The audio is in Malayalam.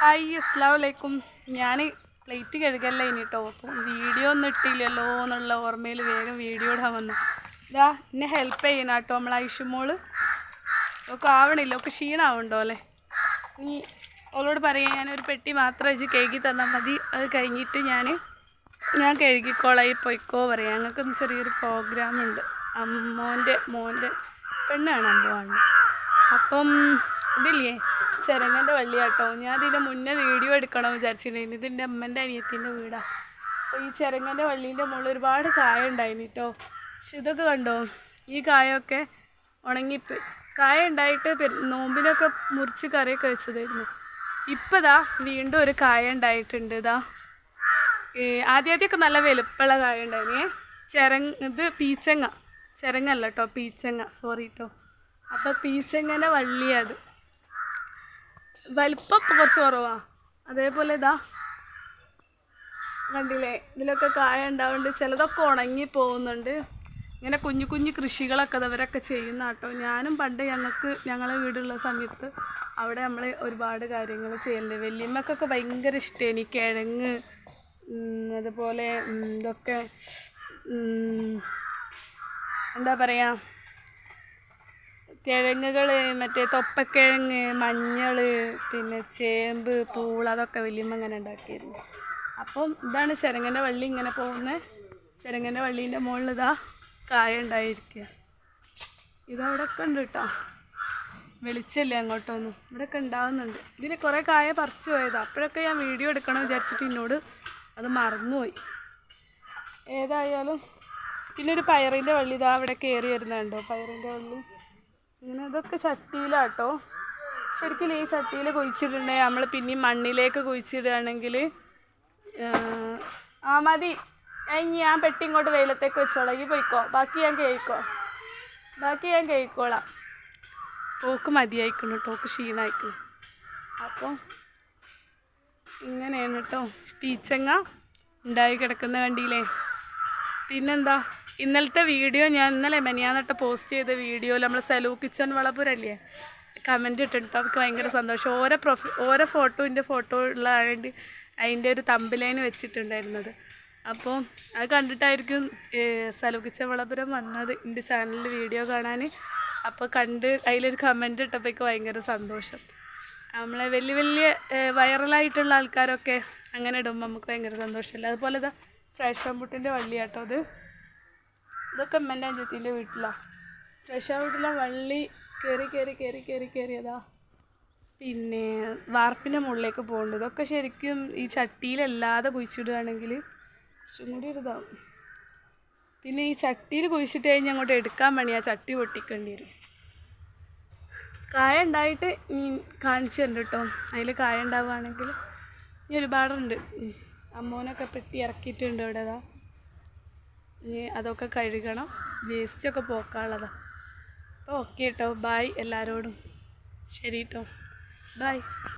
ഹായ് അസ്സാം വലൈക്കും ഞാൻ പ്ലേറ്റ് കഴുകല്ല ഇനി കേട്ടോ അപ്പം വീഡിയോ ഒന്നും ഇട്ടില്ലല്ലോ എന്നുള്ള ഓർമ്മയിൽ വേഗം വീഡിയോ ഇടാൻ വന്നു. ഇതാ എന്നെ ഹെൽപ്പ് ചെയ്യണം കേട്ടോ നമ്മൾ ഐഷുമോൾ. ഒക്കെ ആവണില്ല ഒക്കെ ക്ഷീണമാവുണ്ടോ അല്ലേ? ഇനി അവളോട് പറയാം ഞാനൊരു പെട്ടി മാത്രം വെച്ച് കഴുകി തന്നാൽ മതി. അത് കഴിഞ്ഞിട്ട് ഞാൻ ഞാൻ കഴുകിക്കോളായി പൊയ്ക്കോ പറയാം. ഞങ്ങൾക്ക് ചെറിയൊരു പ്രോഗ്രാമുണ്ട് അമ്മോന്റെ മോന്റെ പെണ്ണാണ് അമ്മ അപ്പം ഇതില്ലേ? ചെരങ്ങന്റെ വള്ളിയാട്ടോ. ഞാൻ ഇതിന്റെ മുന്നേ വീഡിയോ എടുക്കണം വിചാരിച്ചിട്ടുണ്ടായിരുന്നു. ഇതിന്റെ അമ്മന്റെ അനിയത്തിന്റെ വീടാണ് അപ്പോൾ ഈ ചെരങ്ങന്റെ വള്ളീന്റെ മുകളിൽ ഒരുപാട് കായ ഉണ്ടായിന് കേട്ടോ പക്ഷെ ഇതൊക്കെ കണ്ടോ? ഈ കായൊക്കെ ഉണങ്ങി കായ ഉണ്ടായിട്ട് നോമ്പിനൊക്കെ മുറിച്ച് കറിയൊക്കെ വെച്ചതായിരുന്നു. ഇപ്പം ഇതാ വീണ്ടും ഒരു കായ ഉണ്ടായിട്ടുണ്ട് ഇതാ ആദ്യമൊക്കെ നല്ല വലുപ്പമുള്ള കായ ഉണ്ടായിരുന്നേ ചെരങ് ഇത് പീച്ചങ്ങ. ചെരങ്ങല്ല കേട്ടോ പീച്ചങ്ങ. സോറി കേട്ടോ അപ്പോൾ പീച്ചങ്ങന്റെ വള്ളിയത് വലിപ്പം കുറച്ച് കുറവാ. അതേപോലെ ഇതാ. കണ്ടില്ലേ? ഇതിലൊക്കെ കായ ഉണ്ടാവുന്നുണ്ട്. ചിലതൊക്കെ ഉണങ്ങി പോകുന്നുണ്ട്. ഇങ്ങനെ കുഞ്ഞു കുഞ്ഞു കൃഷികളൊക്കെ അവരൊക്കെ ചെയ്യുന്ന കേട്ടോ. ഞാനും പണ്ട് ഞങ്ങൾക്ക് ഞങ്ങളെ വീടുള്ള സമയത്ത് അവിടെ നമ്മൾ ഒരുപാട് കാര്യങ്ങൾ ചെയ്യലുണ്ട്. വല്യമ്മക്കൊക്കെ ഭയങ്കര ഇഷ്ടമാണ് കിഴങ്ങ് അതുപോലെ ഇതൊക്കെ എന്താ പറയുക കിഴങ്ങുകൾ മറ്റേ തൊപ്പക്കിഴങ്ങ് മഞ്ഞൾ പിന്നെ ചേമ്പ് പൂള അതൊക്കെ വലിയമ്മ ഇങ്ങനെ ഉണ്ടാക്കിയിരുന്നു. അപ്പം ഇതാണ് ചെരങ്ങന്റെ വള്ളി ഇങ്ങനെ പോകുന്നത്. ചെരങ്ങന്റെ വള്ളീന്റെ മുകളിൽ ഇതാ കായ ഉണ്ടായിരിക്കുക. ഇതവിടെയൊക്കെ ഉണ്ട് കേട്ടോ. വെളിച്ചല്ലേ അങ്ങോട്ടൊന്നും. ഇവിടെയൊക്കെ ഉണ്ടാവുന്നുണ്ട്. ഇതിൽ കുറേ കായ പറിച്ചു പോയതാണ് അപ്പോഴൊക്കെ ഞാൻ വീഡിയോ എടുക്കണം വിചാരിച്ചിട്ട് എന്നോട് അത് മറന്നുപോയി. ഏതായാലും പിന്നെ ഒരു പയറിന്റെ വള്ളി ഇതാ അവിടെ കയറി വരുന്നുണ്ടോ. പയറിന്റെ വള്ളി ഇങ്ങനെ ഇതൊക്കെ ചട്ടിയിലാട്ടോ. ശരിക്കും ഈ ചട്ടിയിൽ കുഴിച്ചിട്ടുണ്ടെങ്കിൽ നമ്മൾ പിന്നെ മണ്ണിലേക്ക് കുഴിച്ചിടുകയാണെങ്കിൽ ആ മതി. ഇനി ഞാൻ പെട്ടി ഇങ്ങോട്ട് വെയിലത്തേക്ക് വെച്ചോളാം. ഈ പോയിക്കോ. ബാക്കി ഞാൻ കേൾക്കോ ബാക്കി ഞാൻ കേൾക്കോളാം ഓക്ക് മതിയായിക്കണം കേട്ടോ ഓക്ക് ക്ഷീണമായിക്കണം അപ്പം ഇങ്ങനെയാണ് കേട്ടോ പീച്ചങ്ങ ഉണ്ടായി കിടക്കുന്ന കണ്ടിയില്ലേ പിന്നെന്താ? ഇന്നലത്തെ വീഡിയോ ഞാൻ ഇന്നലെ മെനിയാന്നിട്ട് പോസ്റ്റ് ചെയ്ത വീഡിയോയിൽ നമ്മൾ സെലൂ കിച്ചൺ വളപുരല്ലേ? കമന്റ് ഇട്ടിട്ട് അവർക്ക് ഭയങ്കര സന്തോഷം. ഓരോ പ്രൊഫ ഓരോ ഫോട്ടോന്റെ ഫോട്ടോ ഉള്ളതായതുകൊണ്ട് അതിന്റെ ഒരു തമ്പിലൈന് വെച്ചിട്ടുണ്ടായിരുന്നത്. അപ്പോൾ അത് കണ്ടിട്ടായിരിക്കും സലൂ കിച്ചൺ വളപുരം വന്നത് എന്റെ ചാനലിൽ വീഡിയോ കാണാൻ അപ്പോൾ കണ്ട് അതിലൊരു കമന്റ് ഇട്ടപ്പോഴേക്ക് ഭയങ്കര സന്തോഷം. നമ്മളെ വലിയ വലിയ വൈറലായിട്ടുള്ള ആൾക്കാരൊക്കെ അങ്ങനെ ഇടുമ്പോൾ നമുക്ക് ഭയങ്കര സന്തോഷമില്ല അതുപോലെ ഇതാ ഫ്രഷ് ആമ്പുട്ടിന്റെ വള്ളിയാട്ടോ അത്. ഇതൊക്കെ അമ്മന്റെ അഞ്ചത്തിന്റെ വീട്ടിലാണ് ഫ്രഷ് വീട്ടിലെ വള്ളി കയറി കയറി കയറി കയറി കയറിയതാ പിന്നെ വാർപ്പിന്റെ മുകളിലേക്ക് പോകുന്നുണ്ട് ഇതൊക്കെ ശരിക്കും ഈ ചട്ടിയിലല്ലാതെ കുഴിച്ചിടുകയാണെങ്കിൽ കുറച്ചും കൂടി ഒരുതാവും പിന്നെ ഈ ചട്ടിയിൽ കുഴിച്ചിട്ട് കഴിഞ്ഞാൽ അങ്ങോട്ട് എടുക്കാൻ പണി ആ ചട്ടി പൊട്ടിക്കേണ്ടി വരും. കായ ഉണ്ടായിട്ട് നീ കാണിച്ചു തരുന്നുണ്ട് കേട്ടോ. അതിൽ കായ ഉണ്ടാവുകയാണെങ്കിൽ ഇനി ഒരുപാടുണ്ട്. അമ്മോനൊക്കെ പെട്ടി ഇറക്കിയിട്ടുണ്ട് ഇവിടെ അതാ ഇനി അതൊക്കെ കഴുകണം. വേസ്റ്റൊക്കെ പോക്കാനുള്ളതാ. അപ്പോൾ ഓക്കെ കേട്ടോ ബായ് എല്ലാവരോടും ശരി കേട്ടോ ബായ്